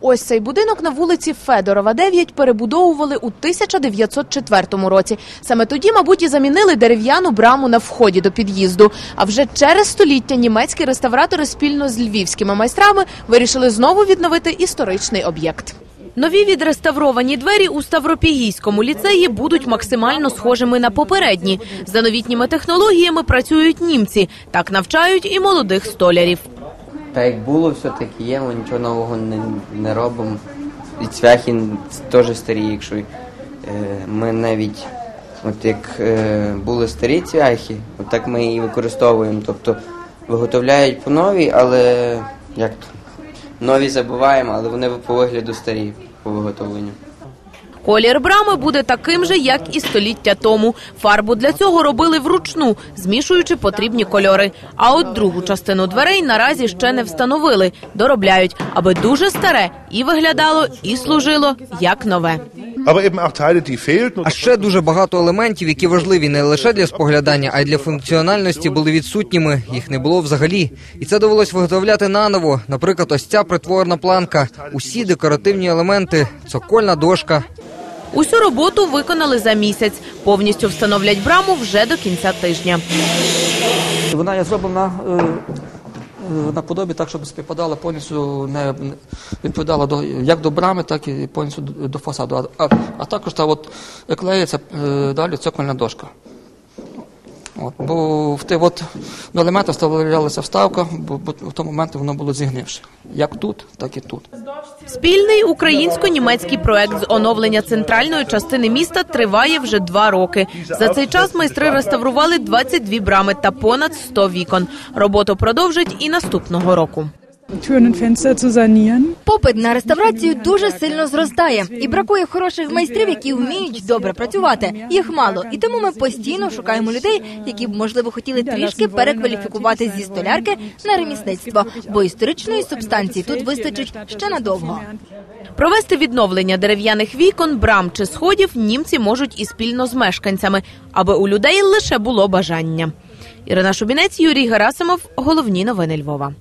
Ось цей будинок на вулиці Федорова, 9 перебудовували у 1904 році. Саме тоді, мабуть, і замінили дерев'яну браму на вході до під'їзду. А вже через століття німецькі реставратори спільно з львівськими майстрами вирішили знову відновити історичний об'єкт. Нові відреставровані двері у Ставропігійському ліцеї будуть максимально схожими на попередні. За новітніми технологіями працюють німці. Так навчають і молодих столярів. Так як було, все таки є, ми нічого нового не, не робимо. І цвяхи теж старі, якщо е, ми навіть, от як е, були старі цвяхи, от так ми і використовуємо. Тобто виготовляють по новій, але як то, нові забуваємо, але вони по вигляду старі по виготовленню. Колір брами буде таким же, як і століття тому. Фарбу для цього робили вручну, змішуючи потрібні кольори. А от другу частину дверей наразі ще не встановили. Доробляють, аби дуже старе і виглядало, і служило як нове. Fehlten. А ще дуже багато елементів, які важливі не лише для споглядання, а й для функціональності, були відсутніми. Їх не було взагалі. І це довелось виготовляти наново. Наприклад, ось ця притворна планка, усі декоративні елементи, цокольна дошка. Усю роботу виконали за місяць. Повністю встановлять браму вже до кінця тижня. Вона є зроблена е, е, на подобі так, щоб співпадала повністю не відповідала до як до брами, так і повністю до, фасаду. А, а, також та от клеїться е, далі цокольна дошка. От, бо в те от до елемента вставлялася вставка, бо, в тому моменті воно було зігнивше. Як тут, так і тут. Спільний українсько-німецький проект з оновлення центральної частини міста триває вже два роки. За цей час майстри реставрували 22 брами та понад 100 вікон. Роботу продовжать і наступного року. Türen und Fenster zu sanieren. Попит на реставрацію дуже сильно зростає, і бракує хороших майстрів, які вміють добре працювати. Їх мало, і тому ми постійно шукаємо людей, які б можливо хотіли трішки перекваліфікувати зі столярки на ремісництво, бо історичної субстанції тут вистачить ще надовго. Провести відновлення дерев'яних вікон, брам чи сходів німці можуть і спільно з мешканцями, аби у людей лише було бажання. Ірина Шубінець, Юрій Герасимов. Головні новини Львова.